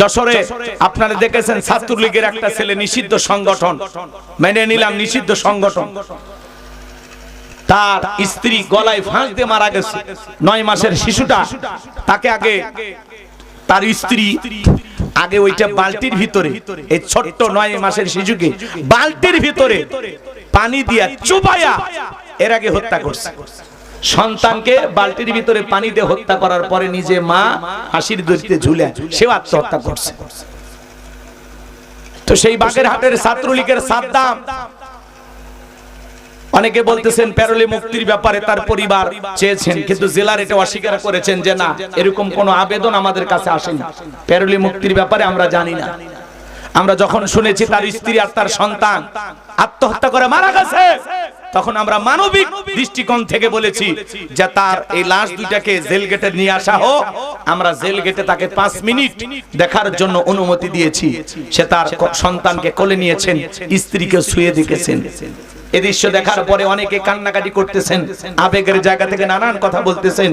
যশোরে আপনারা দেখেছেন ছাত্রলীগের একটা ছেলে নিষিদ্ধ সংগঠন। মেনে নিলাম নিষিদ্ধ সংগঠন। তার স্ত্রী গলায় ফাঁস দিয়ে মারা গেছে। নয় মাসের শিশুটা তাকে আগে তার স্ত্রী আগে ওইটা বালতির ভিতরে, এই ছোট্ট নয় মাসের শিশুকে বালতির ভিতরে পানি দিয়া চুবাইয়া এর আগে হত্যা করছে। সন্তানকে বালতির ভিতরে পানি দিয়ে হত্যা করার পরে নিজে মা হাসির দড়িতে ঝুলে, সেও আত্মহত্যা করছে। তো সেই বাগের হাটের ছাত্রলীগের সাদ্দাম, অনেকে বলতেছেন প্যারোলে মুক্তির ব্যাপারে তার পরিবার চেয়েছেন, কিন্তু জেলার এটা অস্বীকার করেছেন যে না, এরকম কোনো আবেদন আমাদের কাছে আসেনি। প্যারোলে মুক্তির ব্যাপারে আমরা জানি না। আমরা যখন শুনেছি তার স্ত্রী আর তার সন্তান আত্মহত্যা করে মারা গেছে। তখন আমরা মানবিক দৃষ্টিকোণ থেকে বলেছি যে তার এই লাশ দুইটাকে জেল গেটে নিয়ে আসা হোক। আমরা জেল গেটে তাকে পাঁচ মিনিট দেখার জন্য অনুমতি দিয়েছি। সে তার সন্তানকে কোলে নিয়েছেন, স্ত্রীকে শুয়ে দেখেছেন। এ দৃশ্য দেখার পরে অনেকে কান্নাকাটি করতেছেন, আবেগের জায়গা থেকে নানান কথা বলতেছেন।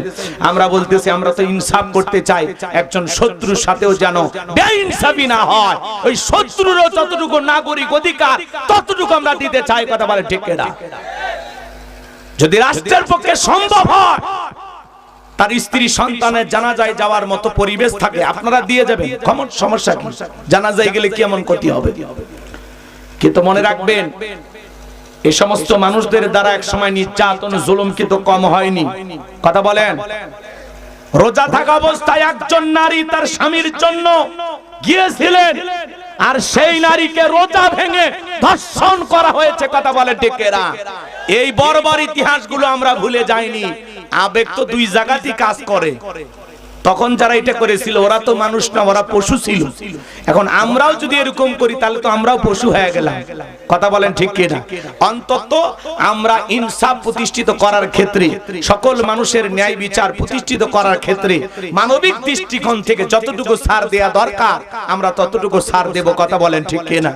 আমরা বলতেছি, আমরা তো ইনসাফ করতে চাই, একজন শত্রুর সাথেও যেন বেইনসাফি না হয়। ওই শত্রুরও যতটুকু নাগরিক অধিকার, ততটুকু আমরা দিতে চাই, কথা বলে ঠিক যদি রাষ্ট্রের পক্ষে সম্ভব হয়, তার স্ত্রী সন্তানের জানাজায় যাওয়ার মতো পরিবেশ থাকে, আপনারা দিয়ে যাবেন। কমন সমস্যা কি? জানাজায় গেলে কি এমন ক্ষতি হবে? কিন্তু মনে রাখবেন এই সমস্ত মানুষদের দ্বারা এক সময় নির্যাতন, জুলুম কিন্তু কম হয়নি। কথা বলেন। রোজা থাকা অবস্থায় একজন নারী তার স্বামীর জন্য গিয়েছিলেন। আর সেই নারীকে রোজা ভেঙে ধর্ষণ করা হয়েছে কথা বলে ডেকেরা। এই বর্বর ইতিহাসগুলো আমরা ভুলে যাইনি। আবেগ তো দুই জায়গাতেই কাজ করে। তখন যারা এটা করেছিল, ওরা তো মানুষ না, ওরা পশু ছিল। এখন আমরাও যদি এরকম করি, তাহলে তো আমরাও পশু হয়ে গেলাম। কথা বলেন ঠিক কিনা? অন্তত আমরা ইনসাফ প্রতিষ্ঠিত করার ক্ষেত্রে, সকল মানুষের ন্যায় বিচার প্রতিষ্ঠিত করার ক্ষেত্রে, মানবিক দৃষ্টিকোণ থেকে যতটুকু ছাড় দেয়া দরকার, আমরা ততটুকু ছাড় দেব, কথা বলেন ঠিক কিনা?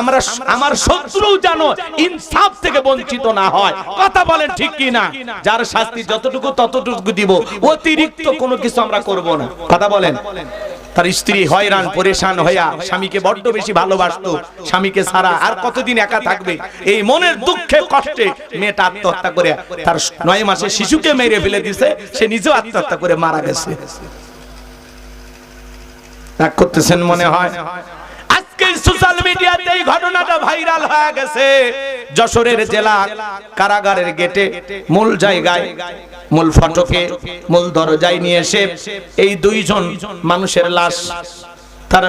আমরা আমার শত্রু যেন ইনসাফ থেকে বঞ্চিত না হয়, কথা বলেন ঠিক কিনা? যার শাস্তি যতটুকু ততটুকু দিব, অতিরিক্ত কোনো কিছু আমরা করব না। কথা বলেন। তার স্ত্রী হয়রান, পরেশান হইয়া স্বামীকে বড্ড বেশি ভালোবাসত। স্বামীকে ছাড়া আর কতদিন একা থাকবে? এই মনের দুঃখে, কষ্টে মেয়েটা আত্মহত্যা করে তার নয় মাসে শিশুকে মেরে ফেলে দিছে। সে নিজেও আত্মহত্যা করে মারা গেছে। রাগ করতেছেন মনে হয়? সোশ্যাল মিডিয়াতে এই ঘটনাটা ভাইরাল হয়ে গেছে। যশোরের জেলা কারাগারের গেটে মূল জায়গায়, মূল ফটকে, মূল দরজায় নিয়ে এই দুইজন মানুষের লাশ, তার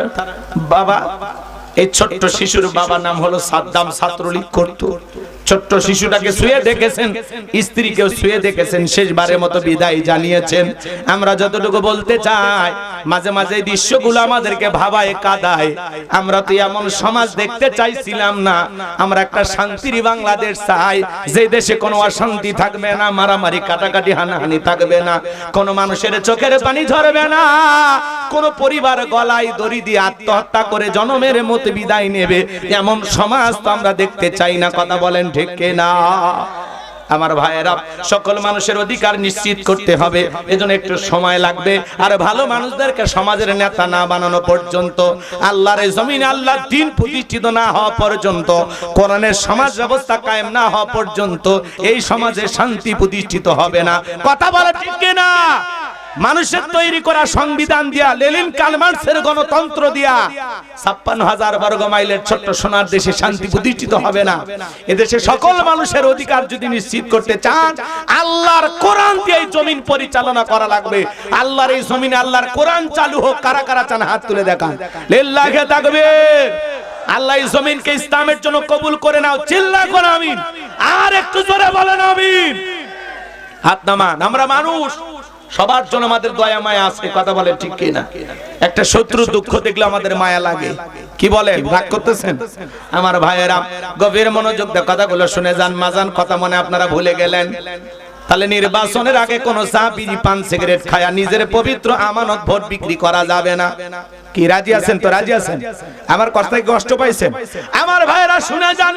বাবা এই ছোট্ট শিশুর বাবা নাম হলো সাদ্দাম ছাত্রলীগ করত ছোট্ট শিশুটাকে শুয়ে দেখেছেন, স্ত্রীকেও শুয়ে দেখেছেন, শেষবারের মতো বিদায় জানিয়েছেন। আমরা যতটুকু বলতে চাই, মাঝে মাঝে এই দৃশ্যগুলো আমাদেরকে ভাবায়, কাদায়। আমরা তো এমন সমাজ দেখতে চাইছিলাম না। আমরা একটা শান্তির বাংলাদেশ চাই, যে দেশে কোনো অশান্তি থাকবে না, মারামারি, কাটাকাটি, হানাহানি থাকবে না। কোনো মানুষের চোখের পানি ঝরবে না। কোন পরিবার গলায় দড়ি দিয়ে আত্মহত্যা করে জনমের মতো বিদায় নেবে। এমন সমাজ তো আমরা দেখতে চাই না, কথা বলেন ঠিক না আমার ভাইয়েরা, সকল মানুষের অধিকার নিশ্চিত করতে হবে, এজন্য একটু সময় লাগবে। আর ভালো মানুষদেরকে সমাজের নেতা না বানানো পর্যন্ত, আল্লাহর জমিনে আল্লাহর দিন প্রতিষ্ঠিত না হওয়া পর্যন্ত, কোরআনের সমাজ ব্যবস্থা কায়েম না হওয়া পর্যন্ত এই সমাজে শান্তি প্রতিষ্ঠিত হবে না। কথা বলা ঠিক না মানুষের তৈরি করা সংবিধান দিয়া লেলিন কালমার্সের গণতন্ত্র দিয়া, ছাপ্পান্ন হাজার বর্গ মাইলের ছোট্ট সোনার দেশে শান্তি প্রতিষ্ঠিত হবে না। এদেশে সকল মানুষের অধিকার যদি নিশ্চিত করতে চান, আল্লাহর কোরআন দিয়ে জমিন পরিচালনা করা লাগবে। আল্লাহর এই জমিনে আল্লাহর কোরআন চালু হোক, কারা কারা চান হাত তুলে দেখান। লিল্লাহে থাকবে আল্লাহ জমিনকে ইসলামের জন্য কবুল করে নাও, চিল্লা করে আমিন। আর একটু জোরে বলেন আমিন। হাত নামান, আমরা মানুষ। সবার জন্য আমাদের দয়া, মায়া আছে, কথা বলে ঠিক কি না একটা শত্রু দুঃখ দেখলে আমাদের মায়া লাগে। কি বলেন? রাগ করতেছেন? আমার ভাইয়েরা, গভীর মনোযোগ দিয়ে কথাগুলো শুনে যান মাজান কথা মনে আপনারা ভুলে গেলেন। তাহলে নির্বাচনের আগে কোন চা বিড়ি পান সিগারেট খায়া নিজের পবিত্র আমানত ভোট বিক্রি করা যাবে না। কি, রাজি আছেন তো? রাজি আছেন? আমার কথায় কষ্ট পাইছেন? আমার ভাইয়েরা শুনে যান,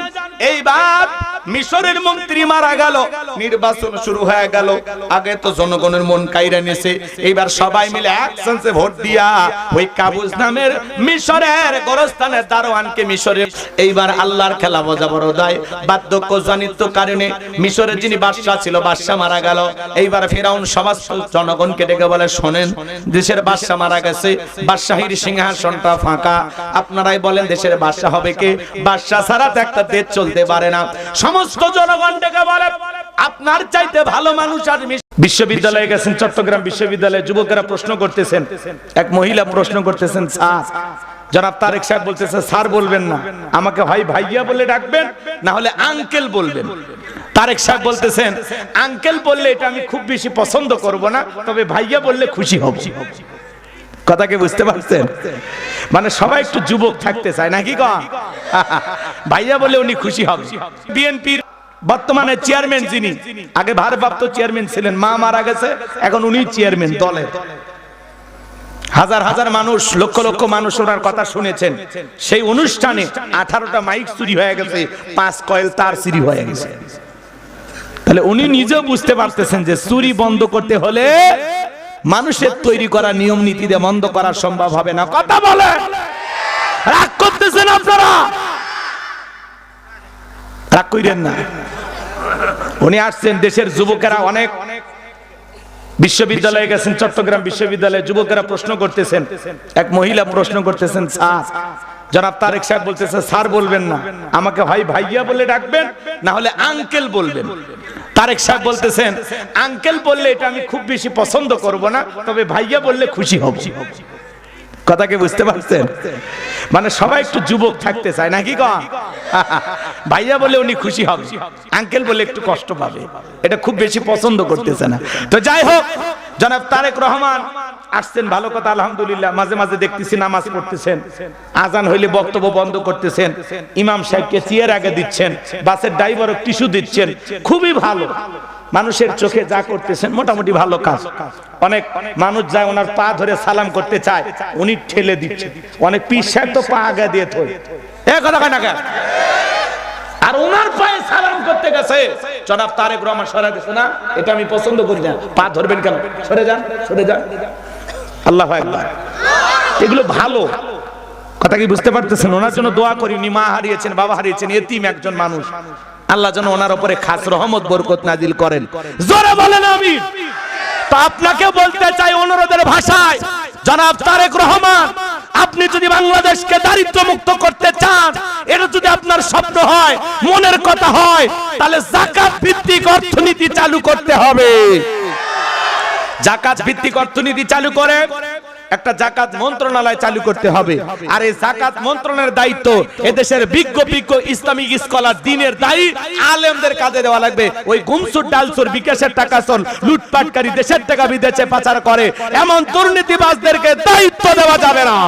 এইবার মিশরের মন্ত্রী মারা গেল। নির্বাচন শুরু হয়ে গেল। আগে তো জনগণের মন কাইরা নিছে। এইবার সবাই মিলে একসেন্সে ভোট দিয়া ওই কাবুজ নামের মিশরের গোরস্থানের দারোয়ানকে মিশরের এইবার আল্লাহর খেলা বোঝা বড় দায়। বার্ধক্য জনিত কারণে মিশরের যিনি বাদশাহ ছিল, বাদশাহ মারা গেল। এইবার ফেরাউন সমাজ জনগণকে ডেকে বলে, শোনেন, দেশের বাদশাহ মারা গেছে। বাদশাহীর সিংহাসনটা ফাঁকা। আপনারাই বলেন, দেশের বাদশাহ হবে কে? বাদশাহ ছাড়া তো একটা দেশ চলতে পারে না। সমস্ত জনগণ ডেকে বলে, আপনার চাইতে ভালো মানুষ আর বিশ্ববিদ্যালয়ে গেছেন, চট্টগ্রাম বিশ্ববিদ্যালয়ে যুবকেরা প্রশ্ন করতেছেন। এক মহিলা প্রশ্ন করতেছেন, স্যার, জনাব তারেক সাহেব বলতেছে, স্যার বলবেন না। আমাকে হয় ভাইয়া বলে ডাকবেন, না হলে আঙ্কেল বলবেন। তারেক সাহেব বলতেছেন, আঙ্কেল বললে এটা আমি খুব বেশি পছন্দ করব না, তবে ভাইয়া বললে খুশি হব। কথা কি বুঝতে পারছেন? মানে সবাই একটু যুবক থাকতে চায় নাকি ক ভাইয়া বলে উনি খুশি হবে। বিএনপির বর্তমানে চেয়ারম্যান যিনি আগে ভারপ্রাপ্ত চেয়ারম্যান ছিলেন মা মারা গেছে এখন উনি চেয়ারম্যান দলের হাজার হাজার মানুষ লক্ষ লক্ষ মানুষ ওনার কথা শুনেছেন। সেই অনুষ্ঠানে আঠারোটা মাইক চুরি হয়ে গেছে পাঁচ কয়েল তার চুরি হয়ে গেছে। তাহলে উনি নিজেও বুঝতে পারতেছেন যে চুরি বন্ধ করতে হলে মানুষের তৈরি করা নিয়ম নীতি দিয়ে বন্ধ করা সম্ভব হবে না। কথা বলে। রাগ করতেছেন আপনারা? রাগ কইরেন না। উনি আসছেন, দেশের যুবকেরা অনেক বিশ্ববিদ্যালয়ে গেছেন, চট্টগ্রাম বিশ্ববিদ্যালয়ে। যুবকেরা প্রশ্ন করতেছেন। এক মহিলা প্রশ্ন করতেছেন, স্যার, জনাব তারেক সাহেব বলতেছে, স্যার বলবেন না। আমাকে হয় ভাইয়া বলে ডাকবেন, না হলে আঙ্কেল বলবেন। তারেক সাহেব বলতেছেন, আঙ্কেল বললে এটা আমি খুব বেশি পছন্দ করব না, তবে ভাইয়া বললে খুশি হব। কথাকে বুঝতে পারছেন? মানে সবাই একটু যুবক থাকতে চায়, নাকি ক ভাইয়া বলে উনি খুশি হবে আঙ্কেল বলে একটু কষ্ট পাবে। এটা খুব বেশি পছন্দ করতেছে না। তো যাই হোক, জনাব তারেক রহমান আসছেন, ভালো কথা, আলহামদুলিল্লাহ। মাঝে মাঝে দেখতেছি নামাজ পড়তেছেন, আজান হইলে বক্তব্য বন্ধ করতেছেন। ইমাম সাহেবকে চেয়ার আগে দিচ্ছেন, বাসের ড্রাইভারও টিস্যু দিচ্ছেন। খুবই ভালো। মানুষের চোখে যা করতেছেন, মোটামুটি ভালো কাজ। অনেক মানুষ যায়, ওনার পা ধরে সালাম করতে চায়, উনি ঠেলে দিচ্ছে। অনেক পীর সাহেব তো পা আগে দিয়ে থই এ কথা কয় না? আর ওনার পায়ে সালাম করতে গেছে। জনাব তারেক রহমান সরা গেছে না? এটা আমি পছন্দ করি না। পা ধরবেন কেন? সরে যান সরে যান। আল্লাহ একবার এগুলো ভালো। কথা কি বুঝতে পারতেছেন? ওনার জন্য দোয়া মা হারিয়েছেন, বাবা হারিয়েছেন, এতিম একজন মানুষ। আল্লাহ যেন ওনার উপরে খাস রহমত, বরকত নাজিল করেন। জোরে বলেন আমি তো আপনাকে বলতে চাই অনুরোধের ভাষায়, জনাব তারেক রহমান, আপনি যদি বাংলাদেশকে দারিদ্র মুক্ত করতে চান, এটা যদি আপনার স্বপ্ন হয়, মনের কথা হয়, তাহলে জাকাত ভিত্তিক অর্থনীতি চালু করতে হবে। জাকাত ভিত্তিক অর্থনীতি চালু করে, একটা জাকাত মন্ত্রণালয় চালু করতে হবে। আর এই জাকাত মন্ত্রণের দায়িত্ব এদেশের বিজ্ঞ বিজ্ঞ ইসলামিক স্কলার দিনের দায়ী, আলেমদের কাজে দেওয়া লাগবে। ওই গুমসুর ডালসুর বিকাশের টাকা চল লুটপাটকারী দেশের টাকা বিদেশে পাচার করে, এমন দুর্নীতিবাজদেরকে দায়িত্ব দেওয়া যাবে না।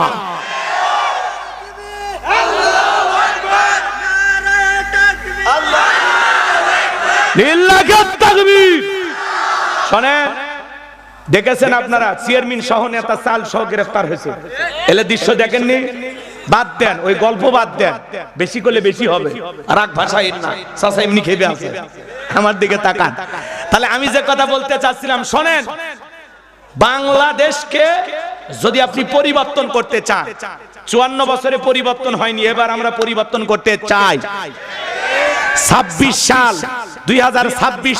শোনেন। দেখেছেন আপনারা, চেয়ারম্যান সহ নেতা চাল সহ গ্রেফতার হয়েছে। এলে দৃশ্য দেখেননি? বাদ দেন, ওই গল্প বাদ দেন। বেশি করলে বেশি হবে। রাগ ভাষায় না। চাষা এমনি খেবে আছে। আমার দিকে তাকান। তাহলে আমি যে কথা বলতে চাচ্ছিলাম, শোনেন, বাংলাদেশকে যদি আপনি পরিবর্তন করতে চান, চুয়ান্ন বছরে পরিবর্তন হয়নি, এবার আমরা পরিবর্তন করতে চাই। ছাব্বিশ সাল, দুই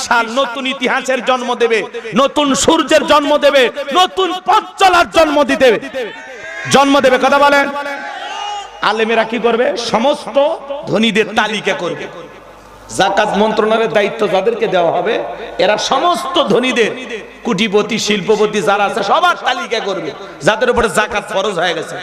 সাল নতুন ইতিহাসের জন্ম দেবে, নতুন সূর্যের জন্ম দেবে, নতুন পথ চলার জন্ম দিতে। জন্ম দেবে, কথা বলেন। আলেমেরা কি করবে? সমস্ত ধনীদের তালিকা করবে। জাকাত মন্ত্রণালয়ের দায়িত্ব যাদেরকে দেওয়া হবে, এরা সমস্ত ধনীদের, কুটিপতি, শিল্পপতি যারা আছে, সবার তালিকা করবে, যাদের উপরে জাকাত ফরজ হয়ে গেছে।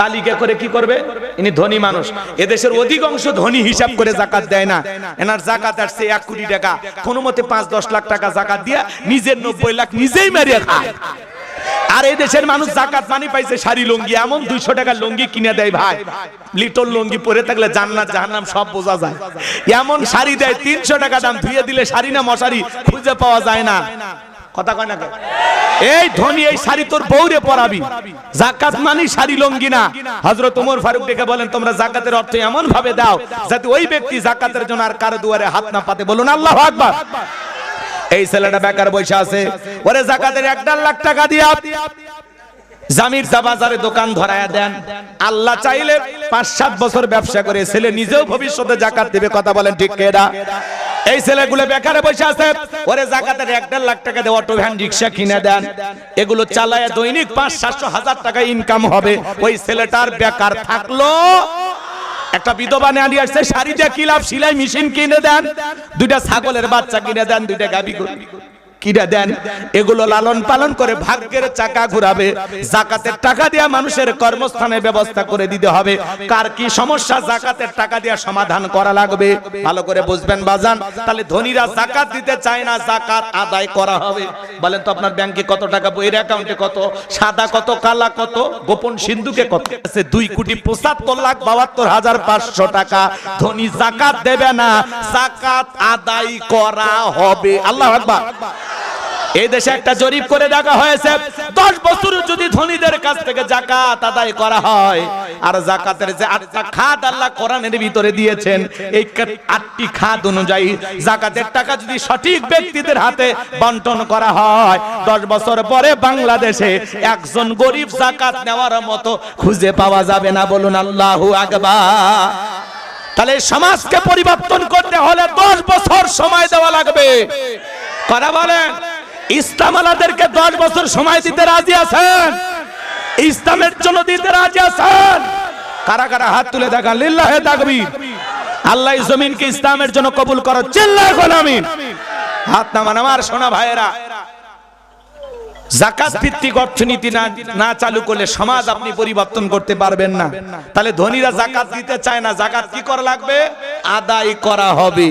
তালিকা করে কি করবে? ইনি ধনী মানুষ। এদেশের অধিকাংশ ধনী হিসাব করে জাকাত দেয় না। এনার জাকাত আসছে এক কোটি টাকা। কোনো মতে পাঁচ, দশ লাখ টাকা জাকাত দিয়া নিজের নব্বই লাখ নিজেই মেরিয়ে খায়। আর এই দেশের মানুষ জাকাত মানি পাইছে শাড়ি লুঙ্গি, এমন দুইশো টাকার লুঙ্গি কিনে দেয় ভাই। লিটল লুঙ্গি পরে থাকলে জান্নাত, জাহান্নাম সব বোঝা যায়। এমন শাড়ি দেয় তিনশো টাকা দাম, ধুয়ে দিলে শাড়ি না মশারি খুঁজে পাওয়া যায় না। কথা কয় না? এই ধনী এই শাড়ি তোর বউরে পরাবি। জাকাত মানি শাড়ি লঙ্গি না হযরত ওমর ফারুক ডেকে বলেন, তোমরা জাকাতের অর্থ এমন ভাবে দাও যাতে ওই ব্যক্তি জাকাতের জন্য আর কারও দুয়ারে হাত না পাতে। বলুন, আল্লাহু আকবার। এই ছেলেটা বেকার বসে আছে। ওরে জাকাতের এক দেড় লাখ টাকা দিয়া জামির বাজারে দোকান ধরায়া দেন। আল্লাহ চাইলে পাঁচ সাত বছর ব্যবসা করে, ছেলে নিজেও ভবিষ্যতে জাকাত দেবে, কথা বলেন ঠিক কেডা এই ছেলেগুলো বেকারে বসে আছে। ওরে জাকাতের এক দেড় লাখ টাকা দিয়ে অটো ভ্যান, রিক্সা কিনে দেন। এগুলো চালায় দৈনিক পাঁচ, সাতশো হাজার টাকা ইনকাম হবে। ওই ছেলেটার বেকার থাকল। একটা বিধবা নিয়ে নিয়ে আসছে শাড়ি দিয়ে কি লাভ? সিলাই মেশিন কিনে দেন। দুইটা ছাগলের বাচ্চা কিনে দেন, দুইটা গাবি কিনে দেন? এগুলো লালন পালন করে ভাগ্যের চাকা ঘুরাবে। জাকাতের টাকা দিয়া মানুষের কর্মস্থানের ব্যবস্থা করে দিতে হবে। কার কি সমস্যা? জাকাতের টাকা দিয়া সমাধান করা লাগবে। ভালো করে বুঝবেন বাজান। তাহলে ধনীরা জাকাত দিতে চায় না, জাকাত আদায় করা হবে। বলেন তো আপনার ব্যাংকে কত টাকা? বইয়ের অ্যাকাউন্টে কত? সাদা কত, কালা কত? গোপন সিন্ধুকে কত? আছে দুই কোটি পঁচাত্তর লাখ বাহাত্তর হাজার পাঁচশো টাকা। ধনী জাকাত দেবে না, জাকাত আদায় করা হবে। আল্লাহ আকবার। এই দেশে একটা জরিপ করে দেখা হয়েছে, দশ বছর যদি ধনীদের কাছ থেকে জাকাত আদায় করা হয়, আর জাকাতের যে আটটা খাত আল্লাহ কোরআনের ভিতরে দিয়েছেন, এই আটটি খাত অনুযায়ী জাকাতের টাকা যদি সঠিক ব্যক্তিদের হাতে বন্টন করা হয়, দশ বছর পরে বাংলাদেশে একজন গরিব জাকাত নেওয়ার মতো খুঁজে পাওয়া যাবে না, বলুন আল্লাহু আকবার। তাহলে সমাজকে পরিবর্তন করতে হলে দশ বছর সময় দেওয়া লাগবে। কথা বলেন। ইসলাম দশ বছর সময় দিতে রাজি আছেন? ইসলামের জন্য দিতে রাজি আছেন? কারা কারা হাত তুলে দেখান লিল্লাহে তাকবীর। আল্লাহ জমিনকে ইসলামের জন্য কবুল করো। চিল্লাহ আমিন। হাত নামান আমার সোনা ভাইয়েরা। জাকাত ভিত্তিক অর্থনীতি না না চালু করলে সমাজ আপনি পরিবর্তন করতে পারবেন না। তাহলে ধনীরা জাকাত দিতে চায় না জাকাত কি করা লাগবে? আদায় করা হবে।